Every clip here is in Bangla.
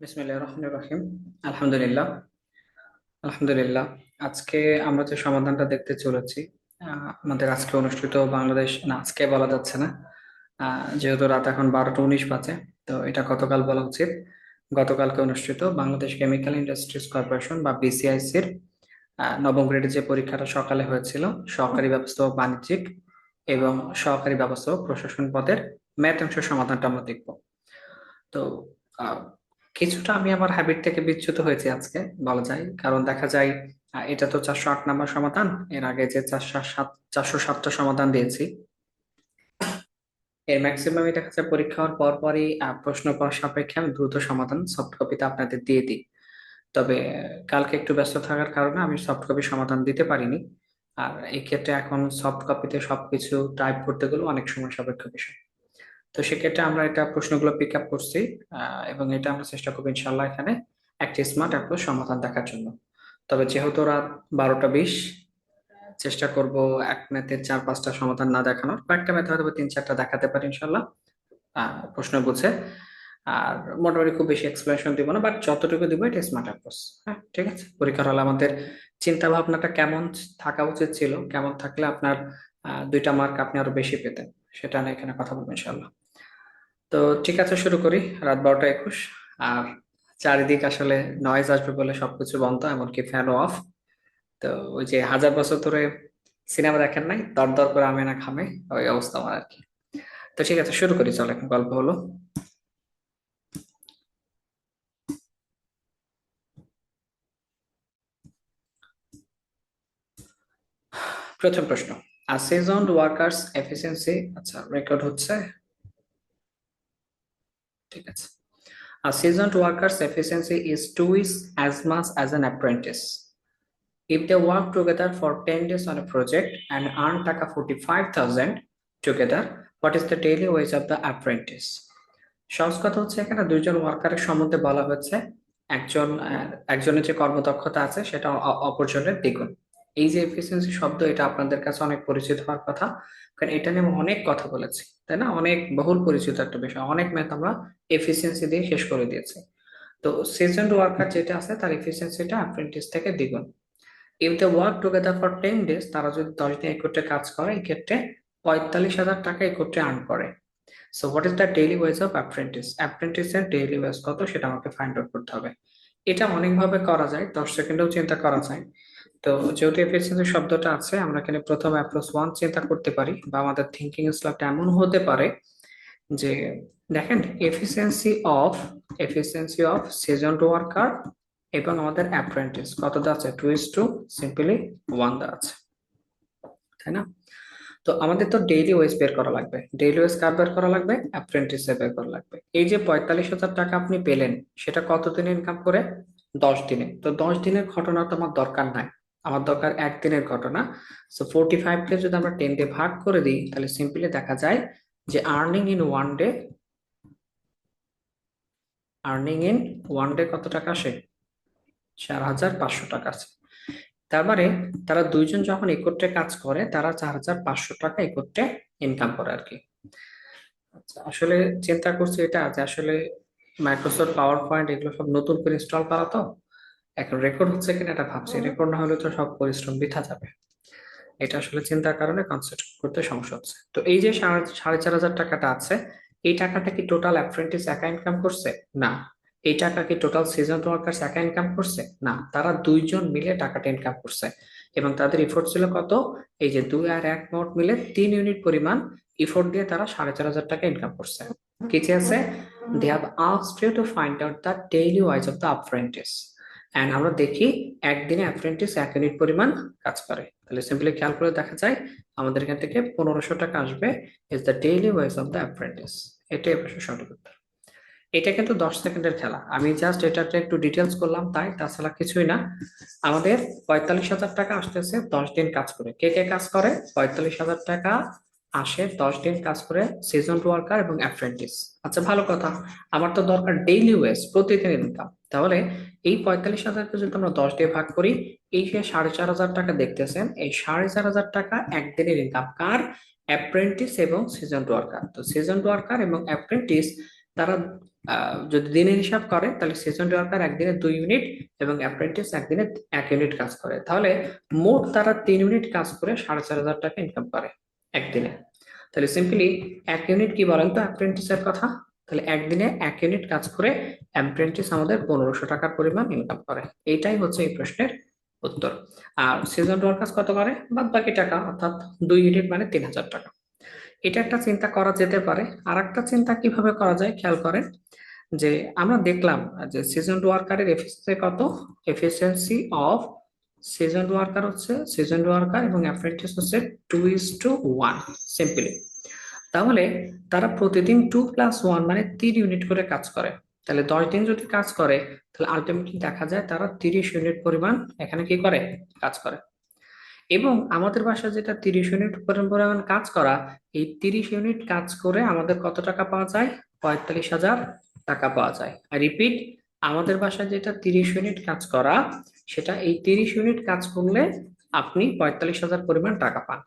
বিসমিল্লাহ রহমান রহিম। আলহামদুলিল্লাহ। আলহামদুলিল্লাহ। আজকে আমরা যে সমাধানটা দেখতে চলেছি আমাদের আজকে অনুষ্ঠিত বাংলাদেশ, না, আজকে বলা যাচ্ছে না। যেহেতু রাত এখন বারোটা উনিশ বাজে, তো এটা গতকাল বলা উচিত। গতকালকে অনুষ্ঠিত বাংলাদেশ কেমিক্যাল ইন্ডাস্ট্রিজ কর্পোরেশন বা বিসিআইসির নবম গ্রেডের যে পরীক্ষাটা সকালে হয়েছিল, সহকারী ব্যবস্থা বাণিজ্যিক এবং সহকারী ব্যবস্থা প্রশাসন পদের ম্যাথ অংশের সমাধানটা আমরা দেখব। তো কিছুটা আমি আমার হ্যাবিট থেকে বিচ্যুত হয়েছি আজকে, বলা যায়। কারণ দেখা যায় এটা তো চারশো আট নাম্বার সমাধান। এর আগে যে চারশো সাত, চারশো সাতটা সমাধান দিয়েছি। এর ম্যাক্সিমামই দেখা যায় পরীক্ষা হওয়ার পর পরই প্রশ্ন পাওয়ার সাপেক্ষে আমি দ্রুত সমাধান সফট কপিতে আপনাদের দিয়ে দিই। তবে, কালকে একটু ব্যস্ত থাকার কারণে আমি সফট কপি সমাধান দিতে পারিনি। আর এই ক্ষেত্রে এখন সফট কপিতে সবকিছু টাইপ করতে গেলে অনেক সময় সাপেক্ষ বিষয়। তো সেক্ষেত্রে আমরা এটা প্রশ্নগুলো পিক আপ করছি এবং এটা আমরা চেষ্টা করব ইনশাল্লাহ এখানে একটি স্মার্ট অ্যাপ্রোচ সমাধান দেখার জন্য। তবে যেহেতু রাত বারোটা বিশ, চেষ্টা করব এক ম্যাথের চার, পাঁচটা সমাধান না দেখানোর। কয়েকটা ম্যাথ হয়তো তিন, চারটা দেখাতে পারি ইনশাল্লাহ প্রশ্ন বুঝে। আর মোটামুটি খুব বেশি এক্সপ্লেনেশন দিব না বাট যতটুকু দিব এটা স্মার্ট অ্যাপ্রোচ হ্যাঁ ঠিক আছে? পরীক্ষার হলে আমাদের চিন্তা ভাবনাটা কেমন থাকা উচিত ছিল, কেমন থাকলে আপনার দুইটা মার্ক আপনি আরও বেশি পেতেন, সেটা নিয়ে এখানে কথা বলব ইনশাল্লাহ তো ঠিক আছে, শুরু করি। রাত বারোটা একুশ। আর চারিদিক আসলে নয়েজ আসবে বলে সবকিছু বন্ধ, এমনকি ফ্যানও অফ তো ওই যে হাজার বছর ধরে সিনেমা দেখেন নাই দর দর করে আমে না খামে ওই অবস্থা আমার আর কি। তো ঠিক আছে, শুরু করি, চলো গল্প হলো। প্রথম প্রশ্ন আর সেজন্ড ওয়ার্কার্স এফিসিয়েন্সি আচ্ছা রেকর্ড হচ্ছে। ঠিক আছে A seasoned worker's efficiency is twice as much as an apprentice. If they work together for 10 days on a project and earn taka 45,000 together, what is the daily wage of the apprentice? সহজ কথা হচ্ছে এখানে দুইজন ওয়ার্কারের সম্বন্ধে বলা হচ্ছে একজন একজনের যে কর্মদক্ষতা আছে সেটা অপরজনের দ্বিগুণ এই যে এফিসিয়েন্সি শব্দ, এটা আপনাদের কাছে অনেক পরিচিত হওয়ার কথা, কারণ এটা নিয়ে অনেক কথা বলেছি, তাই না? অনেক বহুল পরিচিত একটা বিষয়, অনেক ম্যাথ আমরা এফিসিয়েন্সি দিয়ে শেষ করে দিয়েছি। তো সিজন্ড ওয়ার্কার যেটা আছে, তার এফিসিয়েন্সিটা অ্যাপ্রেন্টিস থেকে দ্বিগুণ। If they work together for ten days তারা যদি দশ দিন একত্রে কাজ করে, এই ক্ষেত্রে পঁয়তাল্লিশ হাজার টাকা একত্রে আর্ন করে। So what is the daily wage of apprentice অ্যাপ্রেন্টিসের daily wage কত? সেটা আমাকে ফাইন্ড আউট করতে হবে। এটা অনেকভাবে করা যায়, দশ সেকেন্ডেও চিন্তা করা যায়। তো যেহেতু এফিসিয়েন্সি শব্দটা আছে, আমরা এখানে প্রথম অ্যাপ্রোচ ওয়ান চিন্তা করতে পারি বা আমাদের থিঙ্কিং স্লটটা এমন হতে পারে যে, দেখেন efficiency of efficiency of season worker এবং আমাদের অ্যাপ্রেন্টিস কত দেওয়া আছে? Two is to simply one দেওয়া আছে, তাই না? তো আমাদের তো ডেইলি ওয়েজ বের করা লাগবে ডেইলি ওয়েজ কার বের করা লাগবে? অ্যাপ্রেন্টিস বের করা লাগবে। এই যে পঁয়তাল্লিশ হাজার টাকা আপনি পেলেন, সেটা কত দিনে ইনকাম করে? দশ দিনে। তো দশ দিনের ঘটনা তো আমার দরকার নাই। আমার দরকার একদিনের ঘটনা। সো ফোরটি ফাইভ কে যদি আমরা টেন ডে ভাগ করে দিই, তাহলে সিম্পলি দেখা যায় যে earning in one day earning in one day কত টাকা আসে? চার হাজার পাঁচশো টাকা আছে। তার মানে তারা দুইজন যখন একত্রে কাজ করে, তারা চার হাজার পাঁচশো টাকা একত্রে ইনকাম করে আর কি। আচ্ছা আসলে চিন্তা করছি এটা যে আসলে মাইক্রোসফট পাওয়ার পয়েন্ট এগুলো সব নতুন করে ইনস্টল করা তো? এখন রেকর্ড হচ্ছে কিনা এটা ভাবছি। রেকর্ড না হলে তো সব পরিশ্রম বৃথা যাবে। এটা আসলে চিন্তার কারণে কনসেপ্ট করতে সমস্যা হচ্ছে। তো এই যে সাড়ে চার হাজার টাকাটা আছে এই টাকাটা কি টোটাল অ্যাপ্রেন্টিস একা ইনকাম করছে? না। এই টাকা কি টোটাল সিজন ওয়ার্কার্স একা ইনকাম করছে? না। তারা দুইজন মিলে টাকাটা ইনকাম করছে। এবং তাদের ইফোর্ট ছিল কত? এই যে দুই আর এক মোট মিলে তিন ইউনিট পরিমাণ ইফোর্ট দিয়ে তারা সাড়ে চার হাজার টাকা ইনকাম করছে। কি আছে they have you to find out the daily wage of the apprentice and আমরা দেখি একদিনে অ্যাপ্রেন্টিস এক ইউনিট পরিমাণ কাজ করে। তাহলে সিম্পলি খেয়াল করে দেখা যায়, আমাদের এখান থেকে পনেরোশো টাকা আসবে is the daily wage of the apprentice এটাই অবশ্য সঠিক উত্তর। এটা কিন্তু দশ সেকেন্ডের খেলা। আমি জাস্ট এটাতে একটু ডিটেলস করলাম, তাই তাছাড়া কিছুই না। আমাদের পঁয়তাল্লিশ হাজার টাকা আসতেছে দশ দিন কাজ করে। কে কে কাজ করে? পঁয়তাল্লিশ হাজার টাকা আসে দশ দিন কাজ করে সিজন ওয়ার্কার এবং অ্যাপ্রেন্টিস আচ্ছা ভালো কথা। আমার তো দরকার ডেইলি ওয়েজ প্রতিদিন ইনকাম তাহলে এই পঁয়তাল্লিশ হাজারকে যদি আমরা দশ দিয়ে ভাগ করি। এই যে সাড়ে চার হাজার টাকা দেখতেছেন, এই সাড়ে চার হাজার টাকা একদিনের ইনকাম কার? অ্যাপ্রেন্টিস এবং সিজন ওয়ার্কার তো সিজন ওয়ার্কার এবং অ্যাপ্রেন্টিস তারা যদি দিনের হিসাব করে, তাহলে সেজনারি ওয়ার্কার একদিনে দুই ইউনিট এবং অ্যাপ্রেন্টিস একদিনে এক ইউনিট কাজ করে। তাহলে মোট তারা তিন ইউনিট কাজ করে সাড়ে চার হাজার টাকা ইনকাম করে। একদিনে। তাহলে সিম্পলি এক ইউনিট কি বলেন তো অ্যাপ্রেন্টিসের কথা? তাহলে একদিনে এক ইউনিট কাজ করে অ্যাপ্রেন্টিস আমাদের পনেরোশো টাকার পরিমাণ ইনকাম করে। এইটাই হচ্ছে এই প্রশ্নের উত্তর। আর সিজন ওয়ার্কার্স কত করে? বাদ বাকি টাকা, অর্থাৎ দুই ইউনিট মানে তিন হাজার টাকা। এটা একটা চিন্তা করা যেতে পারে। আর একটা চিন্তা কীভাবে করা যায় খেয়াল করেন যে আমরা দেখলাম যে সিজন ওয়ার্কারের এফিসিয়েন্সি কত? এফিসিয়েন্সি অফ সিজন ওয়ার্কার হচ্ছে সিজন ওয়ার্কার এবং অ্যাপ্রেন্টিস হচ্ছে two is to one simply তাহলে তারা প্রতিদিন টু প্লাস ওয়ান মানে তিন ইউনিট করে কাজ করে। তাহলে দশ দিন যদি কাজ করে, তাহলে আলটিমেটলি দেখা যায় তারা তিরিশ ইউনিট পরিমাণ এখানে কি করে? কাজ করে। এবং আমাদের বাসায় যেটা তিরিশ ইউনিট পরিমাণ কাজ করা, এই তিরিশ ইউনিট কাজ করে আমাদের কত টাকা পাওয়া যায়? পঁয়তাল্লিশ হাজার টাকা পাওয়া যায়। রিপিট আমাদের বাসায় যেটা তিরিশ ইউনিট কাজ করা, সেটা এই তিরিশ ইউনিট কাজ করলে আপনি পঁয়তাল্লিশ হাজার পরিমাণ টাকা পান।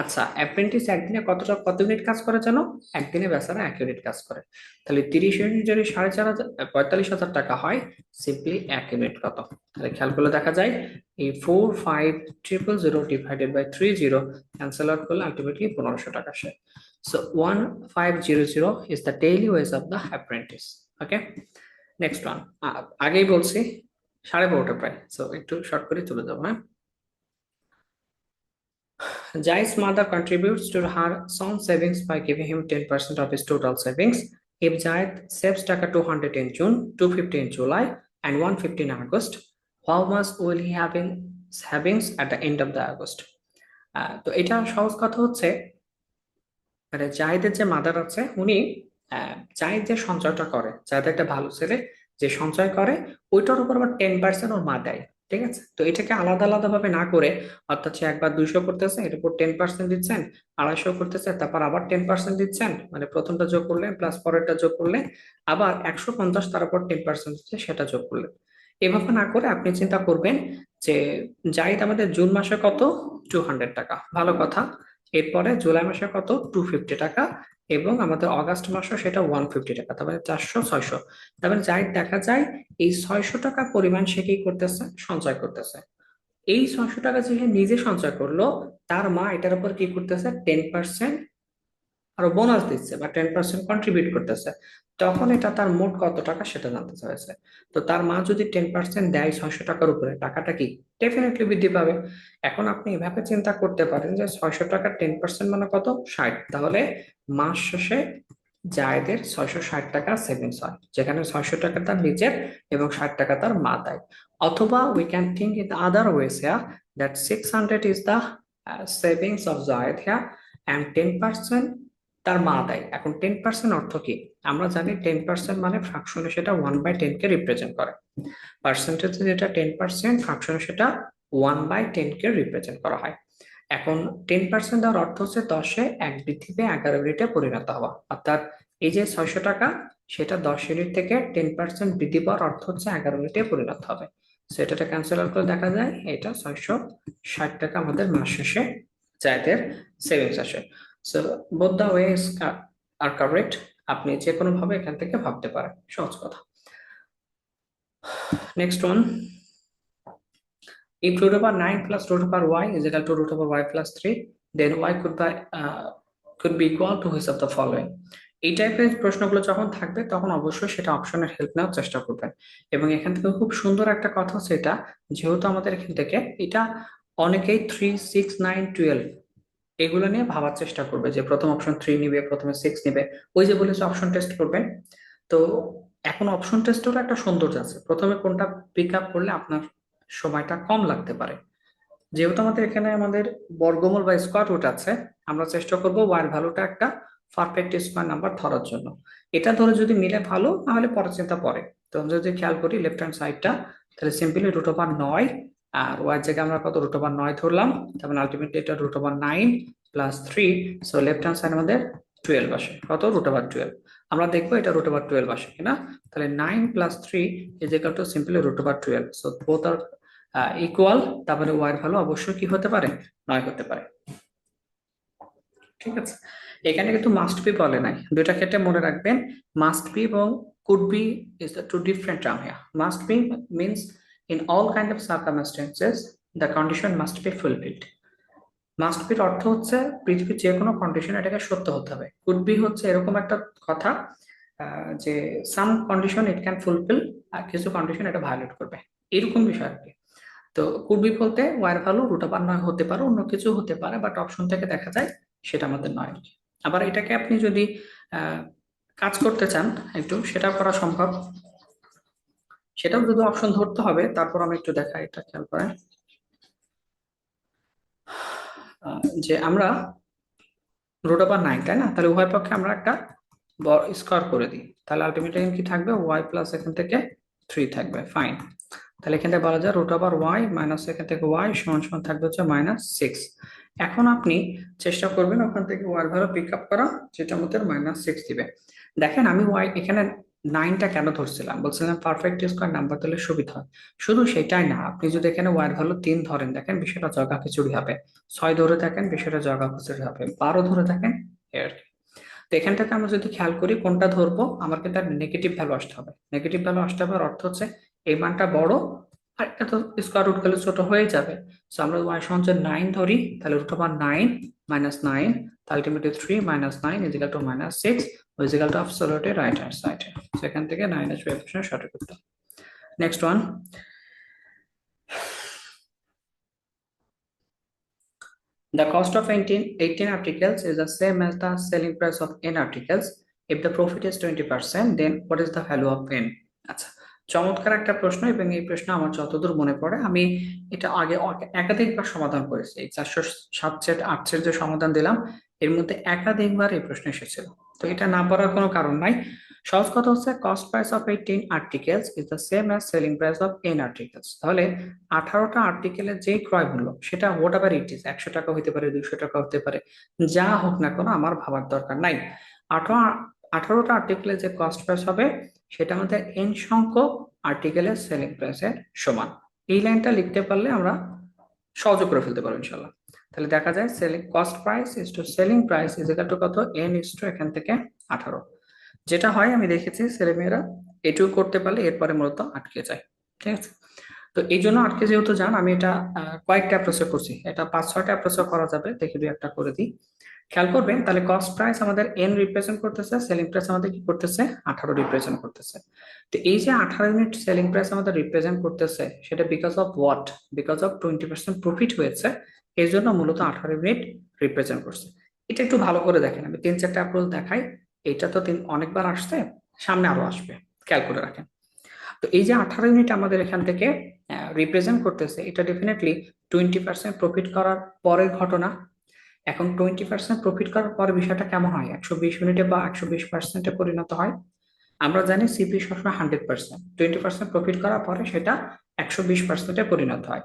আচ্ছা অ্যাপ্রেন্টিস একদিনে কতটা, কত ইউনিট কাজ করে যেন একদিনে বেচারা এক ইউনিট কাজ করে। তাহলে তিরিশ ইউনিট যদি সাড়ে চার হাজার পঁয়তাল্লিশ হাজার টাকা হয় সিম্পলি এক ইউনিট কত? তাহলে খেয়াল করলে দেখা যায়, এই four five triple zero divided by three zero cancel out করলে আলটিমেটলি পনেরোশো টাকা আসে। So one five zero zero is the daily wage of the apprentice okay next one আগেই বলছি সাড়ে বারোটা প্রায় সো একটু শর্ট করে চলে যাব হ্যাঁ Jai's mother contributes to her son's savings by giving him 10% of his total savings. If Jai saves taka 200 in June, 250 in July, and 150 in August, how much will he have in savings at the end of the August? তো এটা সহজ কথা হচ্ছে মানে জাহিদের যে মাদার আছে উনি জাহিদ যে সঞ্চয়টা করে জাহিদ একটা ভালো ছেলে, যে সঞ্চয় করে, ওইটার উপর আবার টেন পার্সেন্ট ওর মা দেয়, ঠিক আছে? তো এটাকে আলাদা আলাদা ভাবে না করে, অর্থাৎ সে একবার দুইশো করতেছে, এর উপর টেন পার্সেন্ট দিচ্ছেন, আড়াইশো করতেছে, তারপর আবার টেন পার্সেন্ট দিচ্ছেন মানে প্রথমটা যোগ করলেন প্লাস পরেরটা যোগ করলে আবার একশো পঞ্চাশ, তার উপর টেন পার্সেন্ট দিচ্ছে, সেটা যোগ করলেন এভাবে না করে আপনি চিন্তা করবেন যে জাহিদ আমাদের জুন মাসে কত? টু হান্ড্রেড টাকা। ভালো কথা। এরপরে জুলাই মাসে কত? টু ফিফটি টাকা এবং আমাদের অগাস্ট মাসে সেটা ওয়ান ফিফটি টাকা, তারপরে চারশো, ছয়শো। তারপরে যাই, দেখা যায় এই ছয়শো টাকা পরিমাণ সে কি করতেছে? সঞ্চয় করতেছে। এই ছয়শো টাকা যে নিজে সঞ্চয় করল, তার মা এটার উপর কি করতেছে? টেন পার্সেন্ট আরও বোনাস দিচ্ছে বা টেন পার্সেন্ট কন্ট্রিবিউট করতেছে, তখন এটা তার মোট কত টাকা সেটা জানতে চাইছে। তো তার মা যদি টেন পার্সেন্ট দেয় ছয়শো টাকার উপরে, টাকাটা কি ডেফিনেটলি বৃদ্ধি পাবে। এখন আপনি এভাবে চিন্তা করতে পারেন যে ছয়শো টাকা টেন পার্সেন্ট মানে কত? ষাট। তাহলে মাস শেষে জায়েদের ছয়শো ষাট টাকা সেভিংস হয়, যেখানে ছয়শো টাকা তার নিজের এবং ষাট টাকা তার মা দেয় অথবা we can think in other ways here that six hundred is the savings of Zayed here and ten percent তার মা দেয়। এখন টেন পার্সেন্ট অর্থ কি? আমরা জানি টেন পার্সেন্ট মানে ফ্রাকশনে সেটা ওয়ান বাই টেন কে রিপ্রেজেন্ট করে। পার্সেন্টেজ যেটা টেন পার্সেন্ট ফ্রাকশনে সেটা ওয়ান বাই টেন কে রিপ্রেজেন্ট করা হয়। এখন টেন পার্সেন্ট দেওয়ার অর্থ হচ্ছে দশে এক বৃদ্ধিতে এগারো ইউনিটে পরিণত হওয়া। অর্থাৎ এই যে ছয়শো টাকা, সেটা দশ ইউনিট থেকে টেন পার্সেন্ট বৃদ্ধি পাওয়ার অর্থ হচ্ছে এগারো ইউনিটে পরিণত হবে। সেটাটা ক্যান্সেল আউট করে দেখা যায়, এটা ছয়শো ষাট টাকা আমাদের মাস শেষে জায়দের সেভিংস আসে। So both the wage are correct আপনি যে কোনো ভাবে এখান থেকে ভাবতে পারেন। সহজ কথা। Next one if root over 9 plus root over y is equal to root over y plus 3 then y could be uh, could be equal to which of the following? এই টাইপের প্রশ্নগুলো যখন থাকবে তখন অবশ্যই সেটা অপশনের হেল্প নেওয়ার চেষ্টা করবেন। এবং এখান থেকে খুব সুন্দর একটা কথা এটা যেহেতু আমাদের এখান থেকে এটা অনেকেই থ্রি সিক্স নাইন টুয়েলভ এগুলো নিয়ে ভাবার চেষ্টা করবে যে প্রথম অপশন থ্রি নিবে, প্রথমে সিক্স নিবে। ওই যে বলেছে অপশন টেস্ট করবেন। তো এখন অপশন টেস্টেরও একটা সৌন্দর্য আছে। প্রথমে কোনটা পিক আপ করলে আপনার সময়টা কম লাগতে পারে। যেহেতু আমাদের এখানে আমাদের বর্গমূল বা স্কোয়ার রুট আছে, আমরা চেষ্টা করব ওয়ার ভ্যালুটা একটা পারফেক্ট স্কোয়ার নাম্বার ধরার জন্য। এটা ধরে যদি মিলে ভালো, তাহলে পরে চিন্তা পরে। তো আমরা যদি খেয়াল করি লেফট হ্যান্ড সাইডটা তাহলে সিম্পলি রুট ওভার নয়। আর ওয়ার জায়গায় আমরা কত? রুট ওভার নয় ধরলাম। তারপর আলটিমেটলি এটা root over nine plus three so left hand side আমাদের টুয়েলভ আসে। কত? রুট ওভার টুয়েলভ আমরা দেখব এটা রুট ওভার টুয়েলভ আসে কিনা। তাহলে nine plus three is equal to simply root over twelve so both are equal তারপরে ওয়াই ভ্যালু অবশ্যই কি হতে পারে? নয় হতে পারে। ঠিক আছে? এখানে কিন্তু মাস্ট বি বলে নাই। দুইটা ক্ষেত্রে মনে রাখবেন। মাস্ট বি এবং could be is the two different term here must be means in all kind of circumstances the condition must be fulfilled must বির অর্থ হচ্ছে পৃথিবীর যে কোনো কন্ডিশন এটাকে সত্য হতে হবে। কুড বি হচ্ছে এরকম একটা কথা যে some condition it can fulfil আর কিছু কন্ডিশন এটা ভায়োলেট করবে। এরকম বিষয় আর কি। তো কুড বি বলতে ওয়ার ভ্যালু রুট আবার নয় হতে পারে, অন্য কিছু হতে পারে বাট অপশন থেকে দেখা যায় সেটা আমাদের নয়। আবার এটাকে আপনি যদি কাজ করতে চান একটু, সেটা করা সম্ভব। সেটাও যদি অপশন ধরতে হবে, তারপর আমি একটু দেখাই, এটা খেয়াল করেন। যে আমরা রুট ওভার নাইন তাই না? তাহলে উভয় পক্ষে আমরা একটা স্কোয়ার করে দিই। তাহলে আলটিমেটলি কি থাকবে? ওয়াই প্লাস এখান থেকে থ্রি থাকবে ফাইন তাহলে এখান থেকে বলা যায় রুট ওভার ওয়াই মাইনাস এখান থেকে ওয়াই সমান সমান থাকবে হচ্ছে মাইনাস সিক্স এখন আপনি চেষ্টা করবেন ওখান থেকে ওয়াই ভ্যালু পিক আপ করা যেটা আমাদের মাইনাস সিক্স দিবে। দেখেন আমি ওয়াই এখানে নাইনটা কেন ধরছিলাম? বলছিলাম পারফেক্ট স্কোয়ার নাম্বার দিলে সুবিধা হয়। শুধু সেটাই না, আপনি যদি এখানে ওয়ার ভ্যালু তিন ধরেন, দেখেন বিষয়টা জগা খিচুড়ি হবে। ছয় ধরে থাকেন বিষয়টা জগা খিচুড়ি হবে। বারো ধরে থাকেন কি। তো এখান থেকে আমরা যদি খেয়াল করি, কোনটা ধরবো? আমাকে তার নেগেটিভ ভ্যালু আসতে হবে। নেগেটিভ ভ্যালু আসতে হবে অর্থ হচ্ছে এই মানটা বড়, আর এটা তো স্কোয়ার রুট গেলে ছোট হয়ে যাবে। সো আমরা ওয়াই সমান নাইন ধরি, তাহলে root over nine minus nine ultimately three minus nine is equal to minus six সাইডে সেখান থেকে নাইন আসবে অপশন সঠিক উত্তর next one The cost of 18, 18 articles is the same as n articles. If the profit is 20%, then what is the value of n? আচ্ছা চমৎকার একটা প্রশ্ন এবং এই প্রশ্ন আমার যতদূর মনে পড়ে আমি এটা আগে একাধিকবার সমাধান করেছি। চারশো সাত সেট আট সেট যে সমাধান দিলাম এর মধ্যে একাধিকবার এই প্রশ্ন এসেছিল। তো এটা না পড়ার কোনো কারণ নাই। সহজ কথা হচ্ছে cost price of eighteen articles is the same as selling price of N articles তাহলে আঠারোটা আর্টিকেলের যেই ক্রয় মূল্য, সেটা হোয়াট এভার ইট ইজ একশো টাকা হতে পারে, দুইশো টাকা হতে পারে, যা হোক না কোনো আমার ভাবার দরকার নাই। আঠারো, আঠারোটা আর্টিকেলের যে কস্ট প্রাইস হবে, সেটা আমাদের এন সংখ্যক আর্টিকেলের সেলিং প্রাইসের সমান। এই লাইনটা লিখতে পারলে আমরা সহজে করে ফেলতে পারব ইনশাল্লাহ তাহলে দেখা যায় selling cost price is to selling price is to কত? এন ইজ টু এখান থেকে আঠারো। যেটা হয়, আমি দেখেছি ছেলেমেয়েরা এটুকু করতে পারলে এরপরে মূলত আটকে যায়। ঠিক আছে? তো এই জন্য আটকে যেহেতু যান, আমি এটা কয়েকটা অ্যাপ্রোচে করছি। এটা পাঁচ, ছয়টা অ্যাপ্রোচে করা যাবে, দেখি দুই একটা করে দিই। খেয়াল করবেন, তাহলে কস্ট প্রাইস আমাদের এন রিপ্রেজেন্ট করতেছে সেলিং প্রাইস আমাদের কি করতেছে? আঠারো রিপ্রেজেন্ট করতেছে। তো এই যে আঠারো ইউনিট সেলিং প্রাইস আমাদের রিপ্রেজেন্ট করতেছে, সেটা because of what because of twenty percent profit হয়েছে। এই জন্য মূলত আঠারো মিনিট রিপ্রেজেন্ট করছে। এটা একটু ভালো করে দেখেন, আমি তিন চারটা অ্যাপ্রোচ দেখাই, এটা তো তিন, অনেকবার আসছে, সামনে আরও আসবে, খেয়াল করে রাখেন। তো এই যে আঠারো ইউনিট আমাদের এখান থেকে রিপ্রেজেন্ট করতেছে, এটা ডেফিনেটলি টোয়েন্টি পার্সেন্ট প্রফিট করার পরের ঘটনা। এখন টোয়েন্টি পার্সেন্ট প্রফিট করার পরে বিষয়টা কেমন হয়? একশো বিশ মিনিটে বা একশো বিশ পার্সেন্টে পরিণত হয়। আমরা জানি সিপি সবসময় hundred percent twenty percent profit করার পরে সেটা একশো বিশ পার্সেন্টে পরিণত হয়।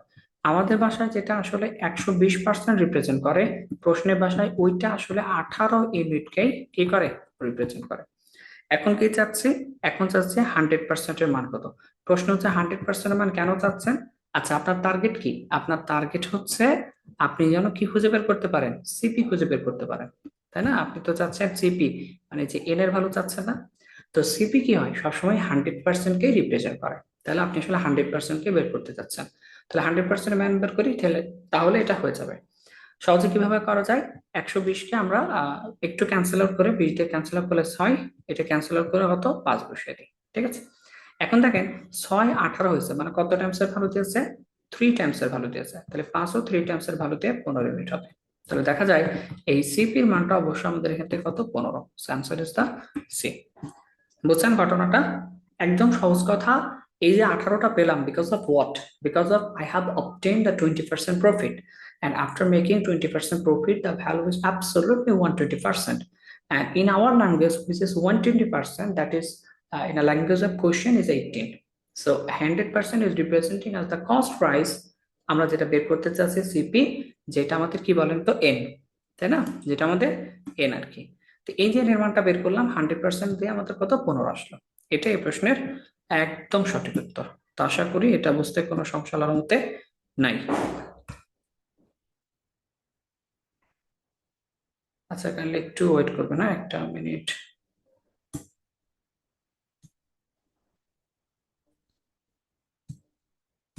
আমাদের ভাষায় যেটা আসলে একশো বিশ পার্সেন্ট রিপ্রেজেন্ট করে, প্রশ্নের ভাষায় ওইটা আসলে আঠারো ইউনিটকেই কি করে? রিপ্রেজেন্ট করে। এখন কি চাচ্ছি? এখন চাচ্ছি হান্ড্রেড পার্সেন্টের মান কত? প্রশ্ন হচ্ছে হান্ড্রেড পার্সেন্টের মান কেন চাচ্ছেন? আচ্ছা আপনার টার্গেট কি? আপনার টার্গেট হচ্ছে আপনি যেন কি খুঁজে বের করতে পারেন? সিপি খুঁজে বের করতে পারেন। তাই না? আপনি তো চাচ্ছেন সিপি মানে যে এন এর ভ্যালু চাচ্ছেন না। তো সিপি কি হয়? সবসময় হান্ড্রেড পার্সেন্টকেই রিপ্রেজেন্ট করে? তাহলে আপনি আসলে হান্ড্রেড পার্সেন্টকে বের করতে চাচ্ছেন? তাহলে হান্ড্রেড পার্সেন্ট ম্যান বের করি, তাহলে তাহলে এটা হয়ে যাবে। সহজে কীভাবে করা যায়? একশো বিশকে আমরা একটু ক্যান্সেল আউট করে, বিশ দিয়ে ক্যান্সেল আউট করলে ছয়, এটা ক্যান্সেল আউট করে হতো পাঁচ বসিয়ে দিই, ঠিক আছে? এখন দেখেন, ছয় আঠারো হয়েছে মানে কত টাইমস এর ভ্যালু দিয়েছে? থ্রি টাইমস এর ভ্যালু দিয়েছে, তাহলে পাঁচও থ্রি টাইমস এর ভ্যালু দিয়ে পনেরো ইউনিট হবে। তাহলে দেখা যায়, এই সিপির মানটা অবশ্যই আমাদের থেকে কত? পনেরো। অ্যান্সার ইজ দা সি বুঝছেন ঘটনাটা? একদম সহজ কথা। এই যে আঠারোটা পেলাম because of what because of I have obtain the twenty percent profit and after making 20% profit the value is absolutely 120% and in our language which is 120% that is uh, in a language of question is 18 so 100% is representing as the cost price. আমরা যেটা বের করতে চাচ্ছি সিপি যেটা আমাদের কি বলেন তো এন তাই না? যেটা আমাদের এন আর কি। তো এই যে নির্মাণটা বের করলাম হান্ড্রেড পার্সেন্ট দিয়ে আমাদের কত? পনেরো আসলো। এটা এই প্রশ্নের একদম সঠিক উত্তর। তো আশা করি এটা বুঝতে কোনো সমস্যা মতে নাই। আচ্ছা কাইন্ডলি একটু ওয়েট করবে না, একটা মিনিট